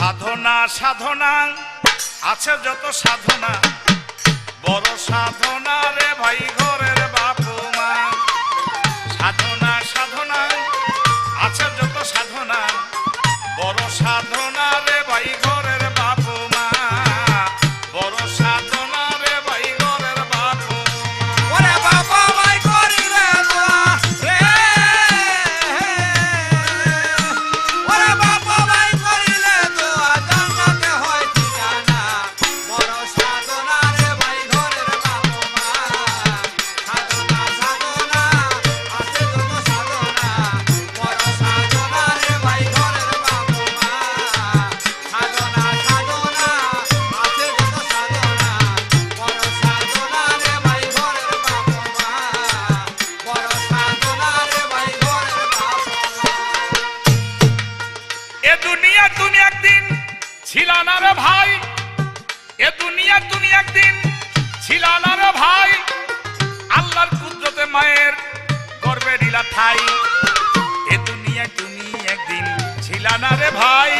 সাধনা সাধনা আছে যত সাধনা। বড় সাধনা রে ভাই ঘরের ছিল না রে ভাই? এ দুনিয়া তুমি একদিন ছিল না রে ভাই? আল্লাহর কুদরতে মায়ের গর্বে নীলা ঠাই। এ দুনিয়া তুমি একদিন ছিল না রে ভাই?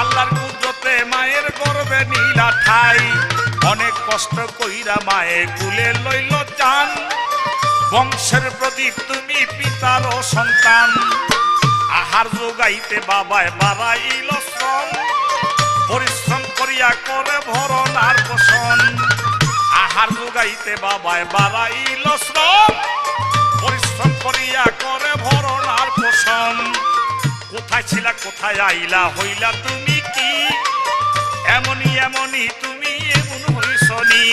আল্লাহর কুদরতে মায়ের গর্বে নীলা ঠাই। অনেক কষ্ট কইরা মায়ে কুলে লইল চান। বংশের প্রদীপ তুমি পিতার সন্তান। আহার যোগাইতে বাবায় বাড়াইল শ্রম। করিয়া করে ভরণ আর পোষণ। আহার যোগাইতে বাবায় বাড়াইল শ্রম। পরিশ্রম করিয়া করে ভরণ আর পোষণ। কোথায় ছিলা, কোথায় আইলা, হইলা তুমি কি? এমনি এমনি তুমি এমন হইসনি।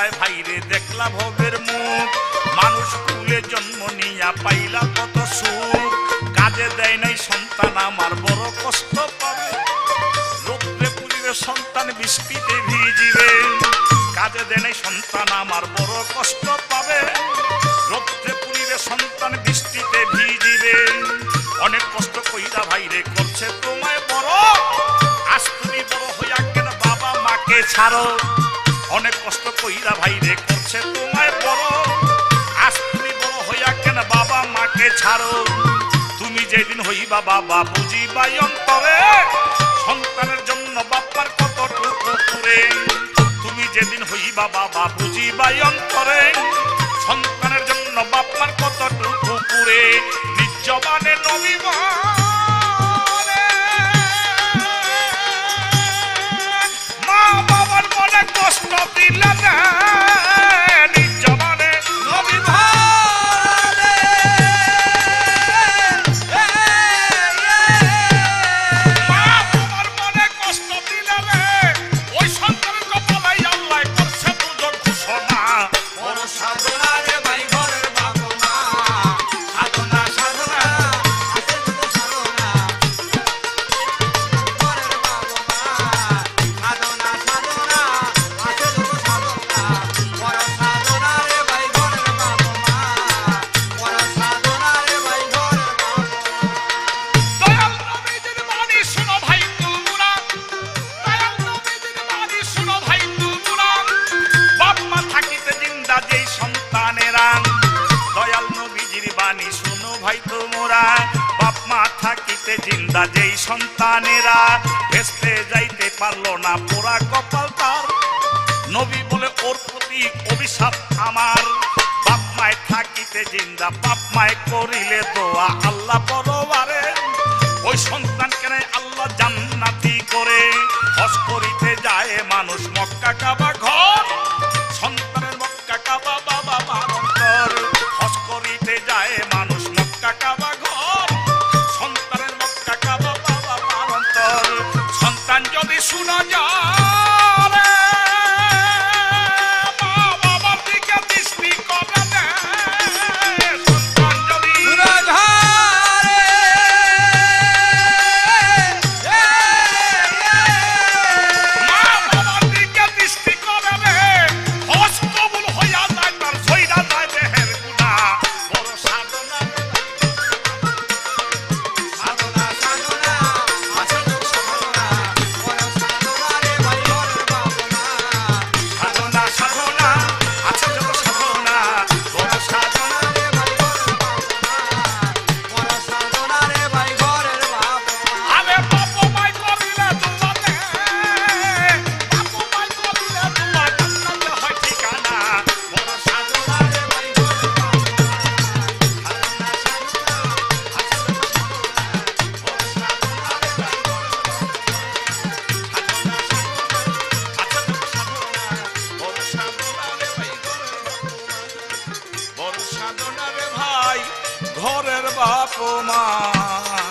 উসিলায় ভাইরে দেখলা ভবের মুখ। মানুষ কুলে জন্ম নিয়া পাইলা কত সুখ। কাজে দেয় নাই সন্তান, আমার বড় কষ্ট পাবে। রোদ্রে পুলিবে সন্তান, বৃষ্টিতে ভিজিবে। কাজে দেয় নাই সন্তান, আমার বড় কষ্ট পাবে। রোদ্রে পুলিবে সন্তান, বৃষ্টিতে ভিজিবে। অনেক কষ্ট কইরা ভাইরে, করছে তোমায় বড়। আজ তুমি বড় হইয়া কেন বাবা মাকে ছাড়ো? অনেক কষ্ট কইরা ভাইরে করছে তোমায় বড়। আজ তুমি বড় হইয়া কেন বাবা মাকে ছাড়ো? তুমি যেদিন হইবা বাবা বুঝিবা অন্তরে। সন্তানের জন্য বাবার কতটুকু করে তুমি যেদিন হইবা বাবা বুঝিবা অন্তরে। সন্তানের জন্য বাবার কতটুকু করে নিজ নবী ভাই বাপ মা থাকিতে জিন্দা যেই সন্তানেরা, ভেস্তে যাইতে পারল না পোড়া কপাল তার। নবী বলে, ওর প্রতি অভিশাপ আমার। বাপ মায় থাকিতে জিন্দা, বাপ মায় করিলে দোয়া আল্লাহ বড়বারে ওই সন্তানকে দুনিয়ায় আল্লাহ জান্নাতি করে, হজ করিতে যায় মানুষ মক্কা কাবা ঘর। বাপ মা